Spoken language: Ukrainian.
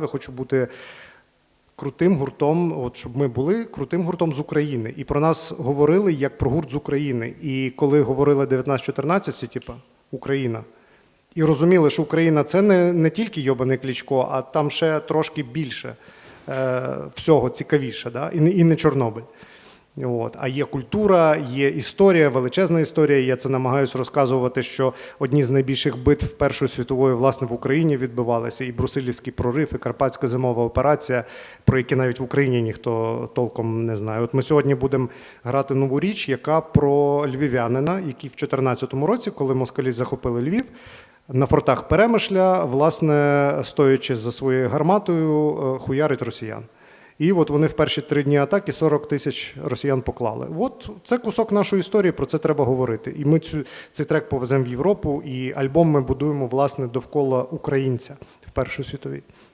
Я хочу бути крутим гуртом, от щоб ми були крутим гуртом з України. І про нас говорили як про гурт з України. І коли говорили 19-14, всі типа Україна. І розуміли, що Україна це не, не тільки Йобаний Клічко, а там ще трошки більше е, всього цікавіше, да? і, і не Чорнобиль. От. А є культура, є історія, величезна історія. Я це намагаюся розказувати, що одні з найбільших битв Першої світової власне в Україні відбувалися. І Брусилівський прорив, і Карпатська зимова операція, про які навіть в Україні ніхто толком не знає. От ми сьогодні будемо грати нову річ, яка про львів'янина, який в 2014 році, коли москалі захопили Львів. На фортах Перемишля, власне, стоячи за своєю гарматою, е, хуярить росіян. І от вони в перші три дні атаки 40 тисяч росіян поклали. От це кусок нашої історії, про це треба говорити. І ми цю, цей трек повеземо в Європу, і альбом ми будуємо власне довкола українця в Першій світовій.